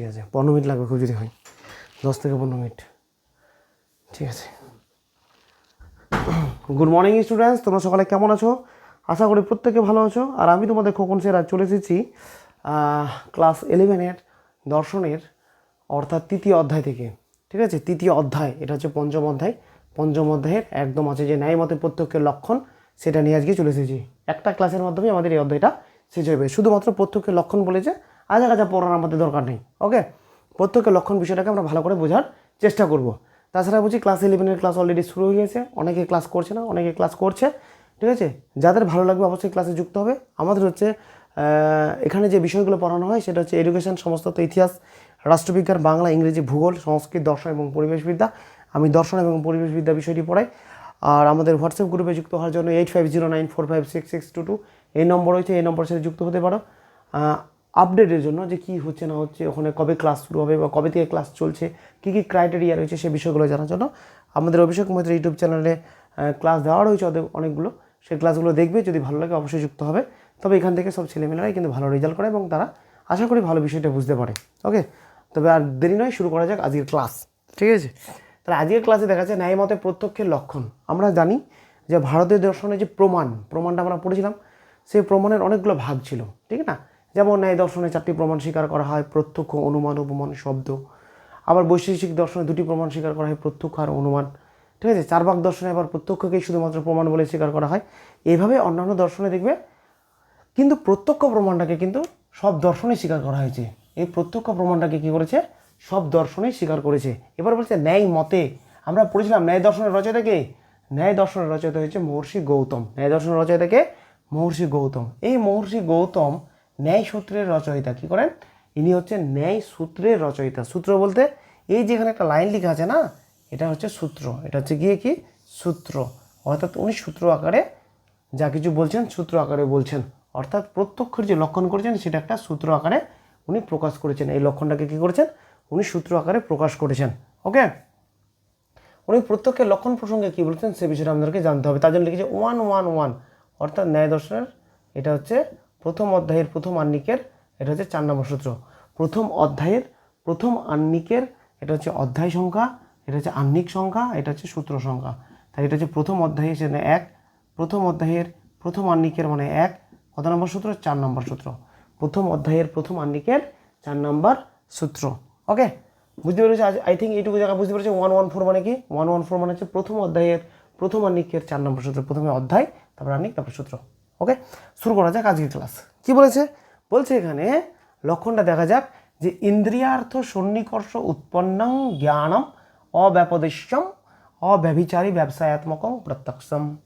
ঠিক আছে, পনেরো মিনিট লাগবে খুব যদি হয়। দশ থেকে পনেরো মিনিট। ঠিক আছে। গুড মর্নিং স্টুডেন্টস তোমরা সকালে কেমন আছো? আশা করি প্রত্যেকে ভালো আছো। আর আমি তোমাদের খোকন স্যার আজ চলে এসেছি ক্লাস ইলেভেনের দর্শনের, অর্থাৎ তৃতীয় অধ্যায় থেকে। ঠিক আছে? তৃতীয় অধ্যায়, এটা হচ্ছে পঞ্চম অধ্যায়। পঞ্চম অধ্যায়ের একদম আছে যে ন্যায়, মতে প্রত্যক্ষের লক্ষণ, সেটা নিয়ে আজকে চলে এসেছি। একটা ক্লাসের মাধ্যমে আমাদের এই অধ্যায়টা শেষ হবে শুধুমাত্র প্রত্যক্ষের লক্ষণ বলেছে আজা কাজা পড়ার আমাদের দরকার নেই ওকে প্রত্যেকের লক্ষণ বিষয়টাকে আমরা ভালো করে বোঝার চেষ্টা করব। তাছাড়া বলছি ক্লাস ইলেভেনের ক্লাস অলরেডি শুরু হয়ে গেছে, অনেকে ক্লাস করছে না, অনেকে ক্লাস করছে, ঠিক আছে? যাদের ভালো লাগবে অবশ্যই ক্লাসে যুক্ত হবে। আমাদের হচ্ছে এখানে যে বিষয়গুলো পড়ানো হয়, সেটা হচ্ছে এডুকেশন সমস্ত ইতিহাস, রাষ্ট্রবিজ্ঞান, বাংলা, ইংরেজি, ভূগোল, সংস্কৃত, দর্শন এবং পরিবেশবিদ্যা। আমি দর্শন এবং পরিবেশবিদ্যা বিষয়টি পড়াই। আর আমাদের হোয়াটসঅ্যাপ গ্রুপে যুক্ত হওয়ার জন্য eight five zero nine four five six six two two এই নম্বর রয়েছে এই নম্বরের সাথে যুক্ত হতে পারো। আপডেটের জন্য যে কি হচ্ছে না হচ্ছে, ওখানে কবে ক্লাস শুরু হবে বা কবে থেকে ক্লাস চলছে, কী কী ক্রাইটেরিয়া রয়েছে সে বিষয়গুলো জানার জন্য আমাদের অভিষেক মৈত্র ইউটিউব চ্যানেলে ক্লাস দেওয়া রয়েছে অনেকগুলো। সেই ক্লাসগুলো দেখবে, যদি ভালো লাগে অবশ্যই যুক্ত হবে। তবে এখান থেকে সব ছেলেমেয়েরাই কিন্তু ভালো রেজাল্ট করে এবং তারা আশা করি ভালো বিষয়টা বুঝতে পারে। ওকে তবে আর দেরি নয়, শুরু করা যাক আজকের ক্লাস ঠিক আছে? তাহলে আজকের ক্লাসে দেখা যাচ্ছে ন্যায় মতে প্রত্যক্ষের লক্ষণ। আমরা জানি যে ভারতীয় দর্শনের যে প্রমাণ, প্রমাণটা আমরা পড়েছিলাম, সেই প্রমাণের অনেকগুলো ভাগ ছিল। ঠিক না? যেমন ন্যায় দর্শনে চারটি প্রমাণ স্বীকার করা হয়, প্রত্যক্ষ, অনুমান উপমান শব্দ। আবার বৈশেষিক দর্শনে দুটি প্রমাণ স্বীকার করা হয়, প্রত্যক্ষ আর অনুমান। ঠিক আছে? চার ভাগ দর্শনে আবার প্রত্যক্ষকেই শুধুমাত্র প্রমাণ বলে স্বীকার করা হয়। এইভাবে অন্যান্য দর্শনে দেখবে, কিন্তু প্রত্যক্ষ প্রমাণটাকে কিন্তু সব দর্শনে স্বীকার করা হয়েছে। এই প্রত্যক্ষ প্রমাণটাকে কী করেছে? সব দর্শনেই স্বীকার করেছে। এবার বলছে, ন্যায় মতে। আমরা পড়েছিলাম, ন্যায় দর্শনের রচয়িতাকে ন্যায় দর্শনের রচয়িতা হয়েছে মহর্ষি গৌতম। ন্যায় দর্শনের রচয়িতাকে মহর্ষি গৌতম। এই মহর্ষি গৌতম ন্যায় সূত্রের রচয়িতা কী করেন? ইনি হচ্ছেন ন্যায় সূত্রের রচয়িতা। সূত্র বলতে এই যেখানে একটা লাইন লেখা আছে না, এটা হচ্ছে সূত্র। এটা হচ্ছে গিয়ে কি? সূত্র। অর্থাৎ উনি সূত্র আকারে যা কিছু বলছেন সূত্র আকারে বলছেন। অর্থাৎ প্রত্যক্ষের যে লক্ষণ করেছেন, সেটা একটা সূত্র আকারে উনি প্রকাশ করেছেন। এই লক্ষণটাকে কী করেছেন? উনি সূত্র আকারে প্রকাশ করেছেন। ওকে? উনি প্রত্যক্ষের লক্ষণ প্রসঙ্গে কী বলছেন, সে বিষয়টা আমাদেরকে জানতে হবে। তার জন্য লিখেছে ওয়ান ওয়ান ওয়ান। অর্থাৎ ন্যায় দর্শনের, এটা হচ্ছে প্রথম অধ্যায়ের প্রথম আন্নিকের এটা হচ্ছে চার নম্বর সূত্র। প্রথম অধ্যায়ের প্রথম আন্নিকের এটা হচ্ছে অধ্যায় সংখ্যা, এটা হচ্ছে আন্নিক সংখ্যা, এটা হচ্ছে সূত্র সংখ্যা। তাই এটা হচ্ছে প্রথম অধ্যায়ে সেটা এক, প্রথম অধ্যায়ের প্রথম আন্নিকের মানে এক, কত নম্বর সূত্র? চার নম্বর সূত্র। প্রথম অধ্যায়ের প্রথম আন্নিকের চার নম্বর সূত্র। ওকে? বুঝতে পেরেছি? আজ আই থিঙ্ক এইটুকু জায়গা বুঝতে পেরেছি। ওয়ান ওয়ান ফোর মানে কি? ওয়ান ওয়ান ফোর মানে হচ্ছে প্রথম অধ্যায়ের প্রথম আন্নিকের চার নম্বর সূত্র। প্রথমে অধ্যায়, তারপর আন্নিক তারপর সূত্র। ওকে শুরু করা যাক আজকের ক্লাস কি বলেছে? বলছে এখানে, লক্ষণটা দেখা যাক যে ইন্দ্রিয়ার্থ সন্নিকর্ষ উৎপন্নং জ্ঞানম অব্যাপদেশ্যম অব্যভিচারী ব্যবসায়াত্মকং প্রত্যক্ষম।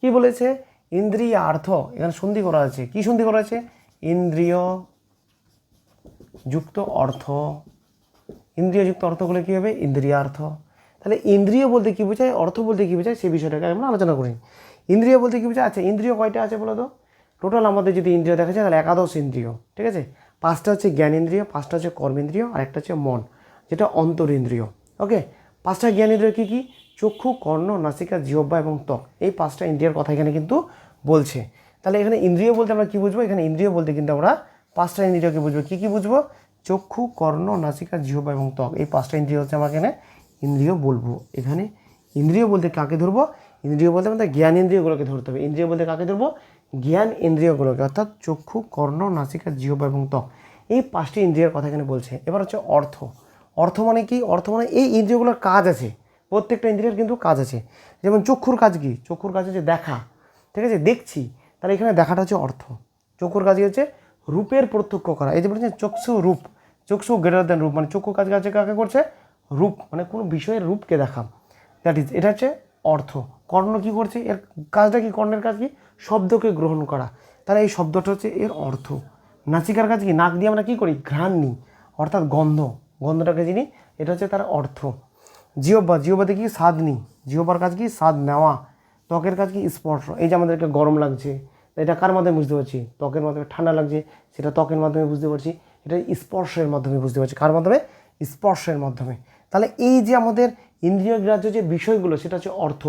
কি বলেছে? ইন্দ্রিয়ার্থ, এখানে সন্ধি করা আছে। কি সন্ধি করা আছে? ইন্দ্রিয় যুক্ত অর্থ। ইন্দ্রিয়যুক্ত অর্থগুলো কী হবে? ইন্দ্রিয়ার্থ। তাহলে ইন্দ্রিয় বলতে কী বোঝায়? অর্থ বলতে কী বোঝায়? সেই বিষয়টাকে আমরা আলোচনা করি। ইন্দ্রিয় বলতে কী বোঝায় আচ্ছা ইন্দ্রিয় কয়টা আছে বলো তো? টোটাল আমাদের যদি ইন্দ্রিয় দেখা যায়, তাহলে একাদশ ইন্দ্রিয়, ঠিক আছে? পাঁচটা হচ্ছে জ্ঞানেন্দ্রিয়, পাঁচটা হচ্ছে কর্মেন্দ্রিয়, আর একটা হচ্ছে মন, যেটা অন্তরিন্দ্রিয় ওকে পাঁচটা জ্ঞানেন্দ্রিয় কী কী? চক্ষু, কর্ণ, নাসিকা, জিহ্বা এবং ত্বক, এই পাঁচটা ইন্দ্রিয়ার কথা এখানে কিন্তু বলছে। তাহলে এখানে ইন্দ্রিয় বলতে আমরা কী বুঝব? এখানে ইন্দ্রিয় বলতে কিন্তু আমরা পাঁচটা ইন্দ্রিয়কে বুঝব। কী কী বুঝব? চক্ষু, কর্ণ, নাসিকা, জিহ্বা এবং ত্বক, এই পাঁচটা ইন্দ্রিয় হচ্ছে আমরা এখানে ইন্দ্রিয় বলব। এখানে ইন্দ্রিয় বলতে কাকে ধরবো? ইন্দ্রিয় বলতে আমাদের জ্ঞান ইন্দ্রিয়গুলোকে ধরতে হবে। ইন্দ্রিয় বলতে কাকে ধরবো? জ্ঞান ইন্দ্রিয়গুলোকে অর্থাৎ চক্ষু, কর্ণ, নাসিকা, জিহ্বা এবং ত্বক। এই পাঁচটি ইন্দ্রিয়ের কথা এখানে বলছে। এবার হচ্ছে অর্থ। অর্থ মানে কি? অর্থ মানে এই ইন্দ্রিয়গুলোর কাজ আছে। প্রত্যেকটা ইন্দ্রিয়ের কিন্তু কাজ আছে। যেমন চক্ষুর কাজ কি? চক্ষুর কাজ হচ্ছে দেখা। ঠিক আছে? দেখছি। তাহলে এখানে দেখাটা হচ্ছে অর্থ। চক্ষুর কাজ হচ্ছে রূপের প্রত্যক্ষ করা। এই যে বলছেন চক্ষু রূপ। চক্ষু গ্রেটার দেন রূপ। মানে চক্ষু কাজ কাছে কাকে করছে? রূপ। মানে কোনো বিষয়ের রূপকে দেখা। দ্যাট ইজ এটা হচ্ছে অর্থ। কর্ণ কি করছে? এর কাজটা কি? কর্ণের কাজ কি? শব্দকে গ্রহণ করা। তাহলে এই শব্দটা হচ্ছে এর অর্থ। নাচিকার কাজ কি? নাক দিয়ে আমরা কী করি? ঘ্রাণ নিই অর্থাৎ গন্ধ। গন্ধটাকে চিনি এটা হচ্ছে তার অর্থ। জিওবা জিওবাতে কি? স্বাদ নিই জিওবার কাজ কি? স্বাদ নেওয়া। ত্বকের কাজ কি? স্পর্শ। এই যে আমাদেরকে গরম লাগছে এটা কার মাধ্যমে বুঝতে পারছি? ত্বকের মাধ্যমে ঠান্ডা লাগছে, সেটা ত্বকের মাধ্যমে বুঝতে পারছি, এটা স্পর্শের মাধ্যমে বুঝতে পারছি। কার মাধ্যমে? স্পর্শের মাধ্যমে। তাহলে এই যে আমাদের ইন্দ্রিয় গ্রাহ্য যে বিষয়গুলো, সেটা হচ্ছে অর্থ।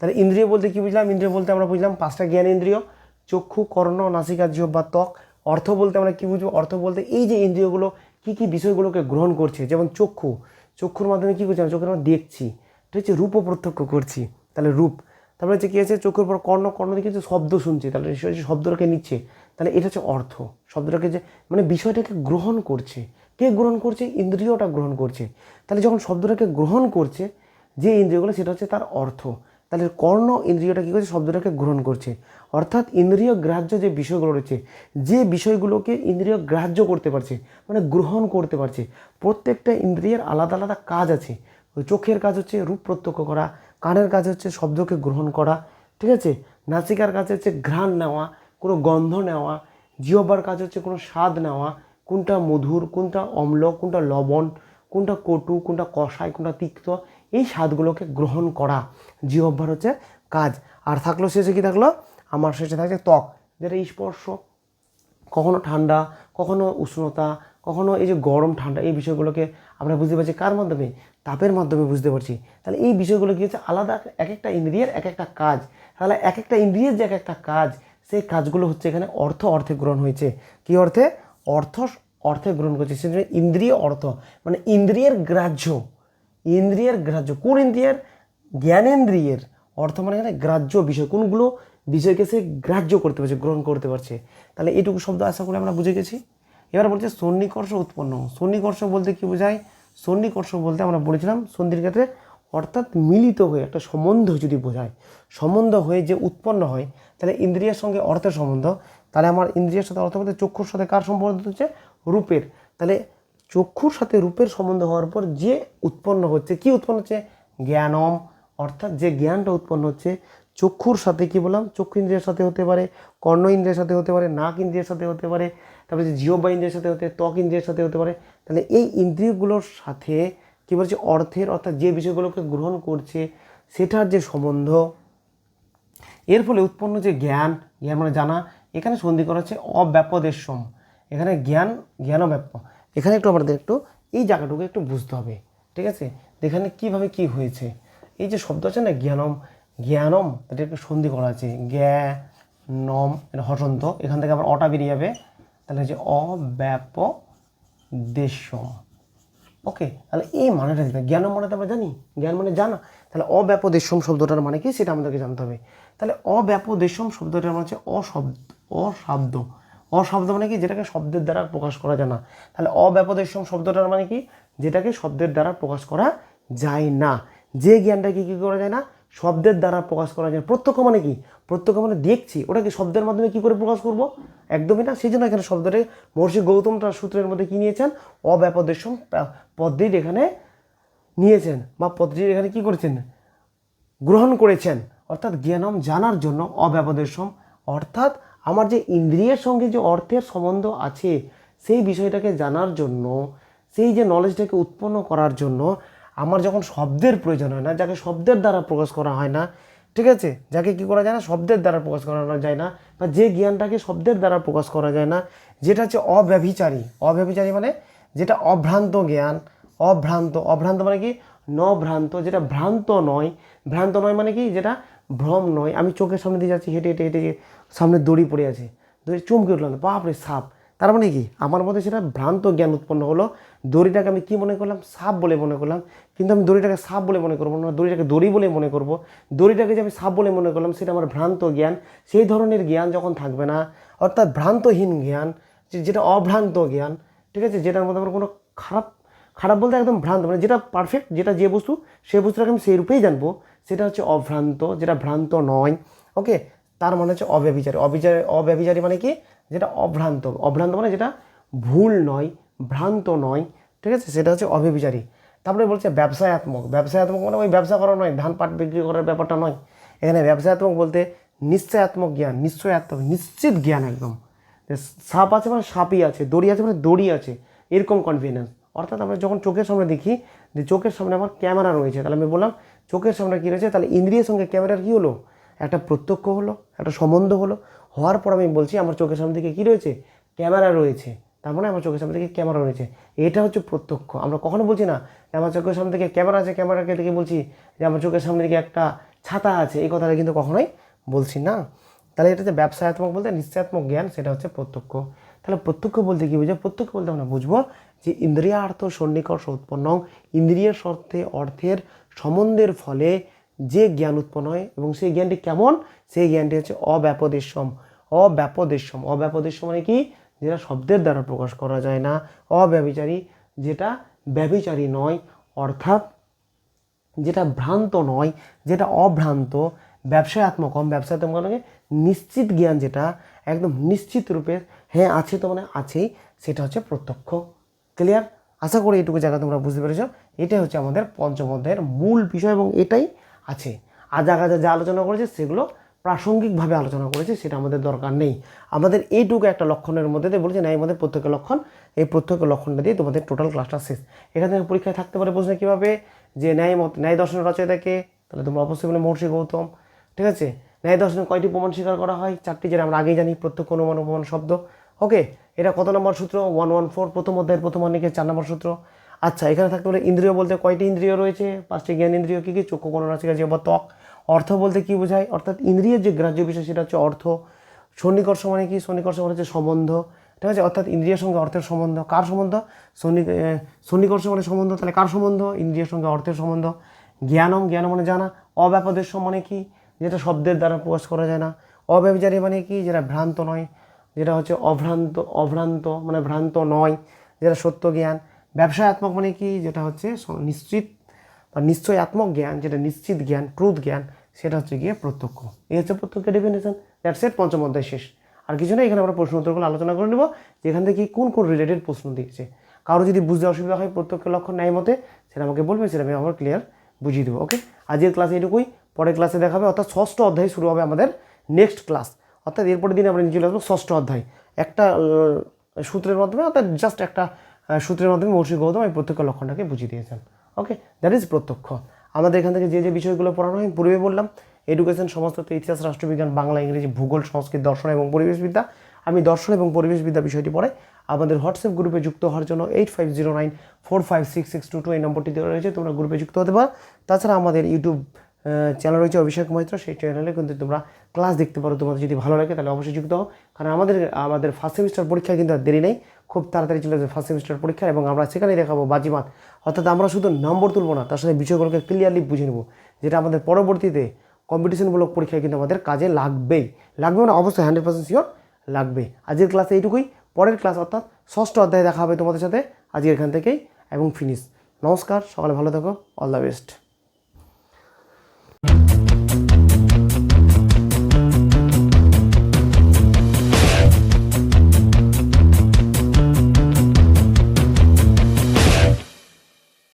তাহলে ইন্দ্রিয় বলতে কী বুঝলাম? ইন্দ্রিয় বলতে আমরা বুঝলাম পাঁচটা জ্ঞান ইন্দ্রিয়, চক্ষু, কর্ণ নাসিকা জিহ্বা ত্বক। অর্থ বলতে আমরা কী বুঝব? অর্থ বলতে এই যে ইন্দ্রিয়গুলো কী কী বিষয়গুলোকে গ্রহণ করছে, যেমন চক্ষু। চক্ষুর মাধ্যমে কী করছি আমরা? চোখের আমরা দেখছি। এটা হচ্ছে রূপও প্রত্যক্ষ করছি। তাহলে রূপ। তারপরে হচ্ছে কী আছে, চোখের পর কর্ণ কর্ণ হচ্ছে শব্দ শুনছি। তাহলে শব্দটাকে নিচ্ছে। তাহলে এটা হচ্ছে অর্থ। শব্দটাকে যে মানে বিষয়টাকে গ্রহণ করছে। কে গ্রহণ করছে? ইন্দ্রিয়টা গ্রহণ করছে। তাহলে যখন শব্দটাকে গ্রহণ করছে, যে ইন্দ্রিয়গুলো, সেটা হচ্ছে তার অর্থ। তাহলে কর্ণ, ইন্দ্রিয়টা কী করছে? শব্দটাকে গ্রহণ করছে। অর্থাৎ ইন্দ্রিয় গ্রাহ্য যে বিষয়গুলো রয়েছে, যে বিষয়গুলোকে ইন্দ্রিয় গ্রাহ্য করতে পারছে মানে গ্রহণ করতে পারছে, প্রত্যেকটা ইন্দ্রিয়ের আলাদা আলাদা কাজ আছে। চোখের কাজ হচ্ছে রূপ প্রত্যক্ষ করা কানের কাজ হচ্ছে শব্দকে গ্রহণ করা, ঠিক আছে? নাসিকার কাজ হচ্ছে ঘ্রাণ নেওয়া, কোনো গন্ধ নেওয়া, জিহ্বার কাজ হচ্ছে কোনো স্বাদ নেওয়া, কোনটা মধুর, কোনটা অম্ল, কোনটা লবণ, কোনটা কটু, কোনটা কষাই কোনটা তিক্ত, এই স্বাদগুলোকে গ্রহণ করা জিহ্বার হচ্ছে কাজ। আর থাকল শেষে কি থাকল? আমার শেষে থাকছে ত্বক, যেটা স্পর্শ, কখনো ঠান্ডা, কখনো উষ্ণতা কখনো এই যে গরম, ঠান্ডা এই বিষয়গুলোকে আমরা বুঝতে পারছি কার মাধ্যমে? তাপের মাধ্যমে বুঝতে পারছি। তাহলে এই বিষয়গুলো কী হচ্ছে? আলাদা এক একটা ইন্দ্রিয়ের এক একটা কাজ। তাহলে এক একটা ইন্দ্রিয়ের যে এক একটা কাজ, সেই কাজগুলো হচ্ছে এখানে অর্থ, অর্থে গ্রহণ হয়েছে। কী অর্থে? অর্থ, অর্থে গ্রহণ করছে। সেজন্য ইন্দ্রিয় অর্থ। মানে ইন্দ্রিয়ের গ্রাহ্য। ইন্দ্রিয়ের গ্রাহ্য। কোন ইন্দ্রিয়ের? জ্ঞানেন্দ্রিয়ের। অর্থ মানে এখানে গ্রাহ্য বিষয়। কোনগুলো? বিষয়কে সে গ্রাহ্য করতে পারছে, গ্রহণ করতে পারছে। তাহলে এইটুকু শব্দ আশা করে আমরা বুঝে গেছি। এবার বলছে সন্নিকর্ষ উৎপন্ন। সন্নিকর্ষ বলতে কি বোঝায়? সন্নিকর্ষ বলতে আমরা বলেছিলাম সন্ধির ক্ষেত্রে অর্থাৎ মিলিত হয়ে একটা সম্বন্ধ যদি বোঝায়, সম্বন্ধ হয়ে যে উৎপন্ন হয়, তাহলে ইন্দ্রিয়ের সঙ্গে অর্থের সম্বন্ধ। তাহলে আমার ইন্দ্রিয়ের সাথে অর্থ বলতে চক্ষুর সাথে কার সম্বন্ধ হচ্ছে? রূপের। তাহলে চক্ষুর সাথে রূপের সম্বন্ধ হওয়ার পর যে উৎপন্ন হচ্ছে, কি উৎপন্ন হচ্ছে? জ্ঞানম। অর্থাৎ যে জ্ঞানটা উৎপন্ন হচ্ছে চক্ষুর সাথে কি বললাম? চক্ষু ইন্দ্রিয়ের সাথে হতে পারে, কর্ণ ইন্দ্রিয়ের সাথে হতে পারে, নাক ইন্দ্রিয়ের সাথে হতে পারে, তারপরে যে জিহ্বা ইন্দ্রিয়ের সাথে হতে ত্বক ইন্দ্রিয়ের সাথে হতে পারে, তাহলে এই ইন্দ্রিয়গুলোর সাথে কী বলছে? অর্থের অর্থাৎ যে বিষয়গুলোকে গ্রহণ করছে, সেটার যে সম্বন্ধ, এর ফলে উৎপন্ন যে জ্ঞান জ্ঞান মানে জানা, এখানে সন্ধি করা হচ্ছে অব্যাপদেশম। এখানে জ্ঞান জ্ঞান ব্যাপ, এখানে একটু আমাদের একটু, এই জায়গাটুকু একটু বুঝতে হবে, ঠিক আছে? এখানে কীভাবে কি হয়েছে। এই যে শব্দ আছে না, জ্ঞানম জ্ঞানম, এটা একটু সন্ধি করা আছে। জ্ঞানম এটা হসন্ত এখান থেকে আবার অটা বেরিয়ে যাবে। তাহলে হচ্ছে অব্যাপ দেশম। ওকে, তাহলে এই মানেটা দিতে জ্ঞান মানে তো আমরা জানি। জ্ঞান মানে জানা। তাহলে অব্যাপদেশম শব্দটার মানে কি? সেটা আমাদেরকে জানতে হবে। তাহলে অব্যাপদেশম শব্দটার মানে হচ্ছে অশব্দ অশব্দ অশব্দ মানে কি? যেটাকে শব্দের দ্বারা প্রকাশ করা যায় না। তাহলে অব্যাপদেশম শব্দটার মানে কি? যেটাকে শব্দের দ্বারা প্রকাশ করা যায় না। যে জ্ঞানটাকে কী করা যায় না? শব্দের দ্বারা প্রকাশ করা যায়। প্রত্যক্ষ মানে কি? প্রত্যক্ষ মানে দেখছি। ওটাকে শব্দের মাধ্যমে কি করে প্রকাশ করব? একদমই না। সেই জন্য এখানে শব্দটা মহর্ষি গৌতম তার সূত্রের মধ্যে কি নিয়েছেন? অব্যাপদেশম পদ্ধতি এখানে নিয়েছেন বা পদ্ধতি এখানে কি করেছেন? গ্রহণ করেছেন। অর্থাৎ জ্ঞানম জানার জন্য অব্যাপদেশম অর্থাৎ আমার যে ইন্দ্রিয়ের সঙ্গে যে অর্থের সম্বন্ধ আছে, সেই বিষয়টাকে জানার জন্য, সেই যে নলেজটাকে উৎপন্ন করার জন্য আমার যখন শব্দের প্রয়োজন হয় না, যাকে শব্দের দ্বারা প্রকাশ করা হয় না, ঠিক আছে? যাকে কি করা যায় না? শব্দের দ্বারা প্রকাশ করা যায় না, বা যে জ্ঞানটাকে শব্দের দ্বারা প্রকাশ করা যায় না, যেটা হচ্ছে অব্যভিচারী। অব্যভিচারী মানে যেটা অভ্রান্ত জ্ঞান, অভ্রান্ত। অভ্রান্ত মানে কি? নভ্রান্ত, যেটা ভ্রান্ত নয়। ভ্রান্ত নয় মানে কি? যেটা ভ্রম নয়। আমি চোখের সামনে দিয়ে যাচ্ছি, হেঁটে হেঁটে হেঁটে সামনে দড়ি পড়ে আছে। দড়ি চমকে উঠলাম, বাপরে সাপ। তার মানে কি? আমার মধ্যে সেটা ভ্রান্ত জ্ঞান উৎপন্ন হলো। দড়িটাকে আমি কি মনে করলাম? সাপ বলে মনে করলাম। কিন্তু আমি দড়িটাকে সাপ বলে মনে করব না, দড়িটাকে দড়ি বলে মনে করব। দড়িটাকে যে আমি সাপ বলে মনে করলাম, সেটা আমার ভ্রান্ত জ্ঞান। সেই ধরনের জ্ঞান যখন থাকবে না, অর্থাৎ ভ্রান্তহীন জ্ঞান যেটা অভ্রান্ত জ্ঞান, ঠিক আছে? যেটার মধ্যে আমার কোনো খারাপ খারাপ বলতে একদম ভ্রান্ত মানে যেটা পারফেক্ট যেটা যে বস্তু, সেই বস্তুটাকে আমি সেই রূপেই জানব। সেটা হচ্ছে অভ্রান্ত, যেটা ভ্রান্ত নয় ওকে তার মানে হচ্ছে অব্যভিচারী। অবিচার অব্যভিচারী মানে কি? যেটা অভ্রান্ত। অভ্রান্ত মানে যেটা ভুল নয়, ভ্রান্ত নয়, ঠিক আছে? সেটা হচ্ছে অব্যভিচারী তারপরে বলছে ব্যবসায়াত্মক। ব্যবসায়াত্মক মানে ওই ব্যবসা করা নয়, ধান পাট বিক্রি করার ব্যাপারটা নয়। এখানে ব্যবসায়াত্মক বলতে নিশ্চয়াত্মক জ্ঞান নিশ্চয়াত্মক নিশ্চিত জ্ঞান একদম। সাপ আছে মানে সাপই আছে, দড়ি আছে মানে দড়ি আছে, এরকম কনফিডেন্স অর্থাৎ আমরা যখন চোখের সামনে দেখি, যে চোখের সামনে আমার ক্যামেরা রয়েছে, তাহলে আমি বললাম, চোখের সামনে কী রয়েছে? তাহলে ইন্দ্রিয়ের সঙ্গে ক্যামেরার কী হলো? একটা প্রত্যক্ষ হলো, একটা সম্বন্ধ হলো। হওয়ার পর আমি বলছি, আমার চোখের সামনে দিকে কী রয়েছে? ক্যামেরা রয়েছে। তার মানে আমার চোখের সামনে দিকে ক্যামেরা রয়েছে। এটা হচ্ছে প্রত্যক্ষ। আমরা কখনো বলছি না যে আমার চোখের সামনে দিকে ক্যামেরা আছে ক্যামেরাকে দেখে বলছি যে আমার চোখের সামনে দিকে একটা ছাতা আছে। এই কথাটা কিন্তু কখনোই বলছি না। তাহলে এটা হচ্ছে ব্যবসায়াত্মক বলতে নিশ্চয়াত্মক জ্ঞান, সেটা হচ্ছে প্রত্যক্ষ। তাহলে প্রত্যক্ষ বলতে কী বুঝো প্রত্যক্ষ বলতে আমরা বুঝব যে ইন্দ্রিয়ার্থ সন্নিকর্ষ উৎপন্ন ইন্দ্রিয়ের শর্তে অর্থের সম্বন্ধের ফলে যে জ্ঞান উৎপন্ন হয় এবং সেই জ্ঞানটি কেমন? সেই জ্ঞানটি হচ্ছে অব্যাপদেশম। অব্যাপদেশম। অব্যাপদেশম মানে কি? যেটা শব্দের দ্বারা প্রকাশ করা যায় না। অব্যবিচারী যেটা ব্যবিচারী নয়, অর্থাৎ যেটা ভ্রান্ত নয়, যেটা অভ্রান্ত ব্যবসায়াত্মক কম ব্যবসায়াত্মক মানে নিশ্চিত জ্ঞান যেটা, একদম নিশ্চিত রূপে হ্যাঁ আছে তো মানে আছেই, সেটা হচ্ছে প্রত্যক্ষ। ক্লিয়ার আশা করি এটুকু জায়গা তোমরা বুঝতে পেরেছ। এটাই হচ্ছে আমাদের পঞ্চম মূল বিষয় এবং এটাই আছে। আর জায়গা যা আলোচনা করেছে, সেগুলো প্রাসঙ্গিকভাবে আলোচনা করেছে, সেটা আমাদের দরকার নেই। আমাদের এইটুকু একটা লক্ষণের মধ্যে দিয়ে বলেছে ন্যায় মধ্যে প্রত্যেক লক্ষণ, এই প্রত্যেক লক্ষণটা দিয়ে তোমাদের টোটাল ক্লাসটা শেষ। এখান থেকে পরীক্ষায় থাকতে পারে প্রশ্ন কীভাবে? যে ন্যায় মত ন্যায় দর্শনের রচয়িতাকে তাহলে তোমরা অবশ্যই বলে মহর্ষি গৌতম। ঠিক আছে? ন্যায় দর্শনে কয়টি প্রমাণ স্বীকার করা হয়? চারটি, যেটা আমরা আগেই জানি, প্রত্যক্ষ অনুমান, উপমান, শব্দ। ওকে? এটা কত নম্বর সূত্র? ওয়ান ওয়ান ফোর প্রথম অধ্যায়ের প্রথম অনেকে চার নম্বর সূত্র। আচ্ছা এখানে থাকতে পারে ইন্দ্রিয় বলতে কয়টি ইন্দ্রিয় রয়েছে? পাঁচটি জ্ঞান ইন্দ্রিয়, কী কী? চক্ষু কোনো নাচিকা যে ত্বক। অর্থ বলতে কী বোঝায়? অর্থাৎ ইন্দ্রিয়ের যে গ্রাহ্য বিষয়, সেটা হচ্ছে অর্থ। সন্নিকর্ষ মানে কি? সন্নিকর্ষ মানে হচ্ছে সম্বন্ধ। ঠিক আছে? অর্থাৎ ইন্দ্রিয়ের সঙ্গে অর্থের সম্বন্ধ। কার সম্বন্ধ? সন্নি সন্নিকর্ষ মানে সম্বন্ধ। তাহলে কার সম্বন্ধ? ইন্দ্রিয়ের সঙ্গে অর্থের সম্বন্ধ। জ্ঞানম জ্ঞান মানে জানা। অব্যাপদেশ মানে কি? যেটা শব্দের দ্বারা প্রকাশ করা যায় না। অব্যবিচারী মানে কি? যেটা ভ্রান্ত নয়। যেটা হচ্ছে অভ্রান্ত অভ্রান্ত মানে ভ্রান্ত নয়। যেটা সত্য জ্ঞান। ব্যবসায়াত্মক মানে কি? যেটা হচ্ছে নিশ্চিত বা নিশ্চয়াত্মক জ্ঞান, যেটা নিশ্চিত জ্ঞান ট্রুথ জ্ঞান, সেটা হচ্ছে গিয়ে প্রত্যক্ষ। এই হচ্ছে প্রত্যক্ষের ডেফিনেশন দ্যাটস এট পঞ্চম অধ্যায় শেষ। আর কিছু না এখানে আমরা প্রশ্ন উত্তরগুলো আলোচনা করে নেব, যেখান থেকে কোন কোন রিলেটেড প্রশ্ন দিয়েছে। কারও যদি বুঝতে অসুবিধা হয় প্রত্যক্ষ লক্ষণ ন্যায় মতে, সেটা আমাকে বলবে, সেটা আমি আমার ক্লিয়ার বুঝিয়ে দেবো ওকে আজকের ক্লাসে এটুকুই পরের ক্লাসে দেখাবে, অর্থাৎ ষষ্ঠ অধ্যায় শুরু হবে আমাদের নেক্সট ক্লাস অর্থাৎ এরপরের দিন আমরা নিয়ে চলে আসব ষষ্ঠ অধ্যায়। একটা সূত্রের মাধ্যমে, অর্থাৎ জাস্ট একটা সূত্রের মাধ্যমে মৌসিক গৌতম এই প্রত্যক্ষ লক্ষণটাকে বুঝিয়ে দিয়েছেন। ওকে দ্যাট ইজ প্রত্যক্ষ। আমাদের এখান থেকে যে যে বিষয়গুলো পড়ানো হয় পূর্বে বললাম এডুকেশন সমস্ত ইতিহাস, রাষ্ট্রবিজ্ঞান, বাংলা, ইংরেজি, ভূগোল, সংস্কৃত, দর্শন এবং পরিবেশবিদ্যা আমি দর্শন এবং পরিবেশবিদ্যা বিষয়টি পড়ে আমাদের হোয়াটসঅ্যাপ গ্রুপে যুক্ত হওয়ার জন্য eight five zero nine four five six six two two এই নম্বরটি দেওয়া রয়েছে, তোমরা গ্রুপে যুক্ত হতে পারো। তাছাড়া আমাদের ইউটিউব চ্যানেল রয়েছে অভিষেক মৈত্র, সেই চ্যানেলে কিন্তু তোমরা ক্লাস দেখতে পারো। তোমাদের যদি ভালো লাগে, তাহলে অবশ্যই যুক্ত হও। কারণ আমাদের আমাদের ফার্স্ট সেমিস্টার পরীক্ষা কিন্তু আর দেরি নেই। খুব তাড়াতাড়ি চলে যাবে ফার্স্ট সেমিস্টার পরীক্ষা এবং আমরা সেখানেই দেখাবো বাজিমাত। অর্থাৎ আমরা শুধু নম্বর তুলবো না, তার সাথে বিষয়গুলোকে ক্লিয়ারলি বুঝে নেব, যেটা আমাদের পরবর্তীতে কম্পিটিশনমূলক পরীক্ষায় কিন্তু আমাদের কাজে লাগবেই। লাগবে না অবশ্যই হান্ড্রেড পার্সেন্ট শিওর লাগবে। আজকের ক্লাসে এইটুকুই। পরের ক্লাস অর্থাৎ ষষ্ঠ অধ্যায়ে দেখা হবে তোমাদের সাথে। আজকে এখান থেকেই এবং ফিনিশ নমস্কার, সকালে ভালো থাকো। All the best Thank you